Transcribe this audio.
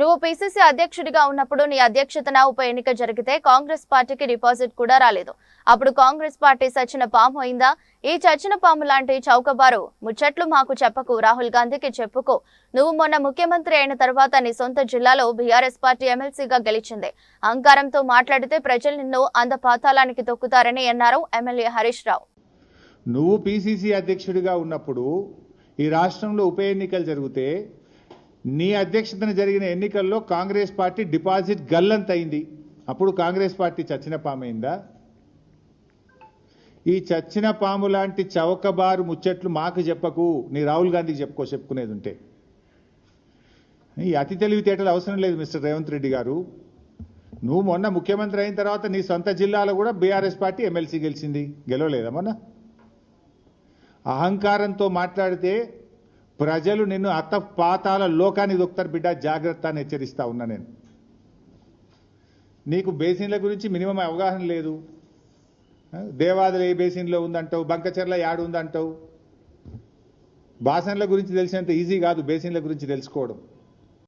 నువ్వు పిసిసి అధ్యక్షుడిగా ఉన్నప్పుడు నీ అధ్యక్షతన ఉప ఎన్నిక జరిగితే కాంగ్రెస్ పార్టీకి డిపాజిట్ కూడా రాలేదు. అప్పుడు కాంగ్రెస్ పార్టీ సచిన పాము అయిందా? ఈ చచ్చిన పాము లాంటి చౌకబారు ముచ్చట్లు మాకు చెప్పకు రాహుల్ గాంధీకి చెప్పుకో. నువ్వు మొన్న ముఖ్యమంత్రి అయిన తర్వాత నీ సొంత జిల్లాలో బీఆర్ఎస్ పార్టీ ఎమ్మెల్సీగా గెలిచింది. అహంకారంతో మాట్లాడితే ప్రజలు నిన్ను అంద పాతాళానికి తొక్కుతారని అన్నారు ఎమ్మెల్యే హరీష్ రావు. నువ్వు పిసిసి అధ్యక్షుడిగా ఉన్నప్పుడు ఈ రాష్ట్రంలో ఉప ఎన్నికలు జరిగితే నీ అధ్యక్షతన జరిగిన ఎన్నికల్లో కాంగ్రెస్ పార్టీ డిపాజిట్ గల్లంత అయింది. అప్పుడు కాంగ్రెస్ పార్టీ చచ్చిన పామైందా? ఈ చచ్చిన పాము లాంటి చవకబారు ముచ్చట్లు మాకు చెప్పకు. నీ రాహుల్ గాంధీకి చెప్పుకో చెప్పుకునేది ఉంటే. ఈ అతి తెలివితేటలు అవసరం లేదు మిస్టర్ రేవంత్ రెడ్డి గారు. నువ్వు మొన్న ముఖ్యమంత్రి అయిన తర్వాత నీ సొంత జిల్లాలో కూడా బీఆర్ఎస్ పార్టీ ఎమ్మెల్సీ గెలిచింది. గెలవలేదా మొన్న? అహంకారంతో మాట్లాడితే ప్రజలు నిన్ను అత్త పాతాల లోకాన్ని దొక్కుతారు బిడ్డ. జాగ్రత్త అని హెచ్చరిస్తా ఉన్నా నేను. నీకు బేసిన్ల గురించి మినిమం అవగాహన లేదు. దేవాదులు ఏ బేసిన్లో ఉందంటావు? బంకచెర్ల యాడు ఉందంటావు? బాసన్ల గురించి తెలిసినంత ఈజీ కాదు బేసిన్ల గురించి తెలుసుకోవడం.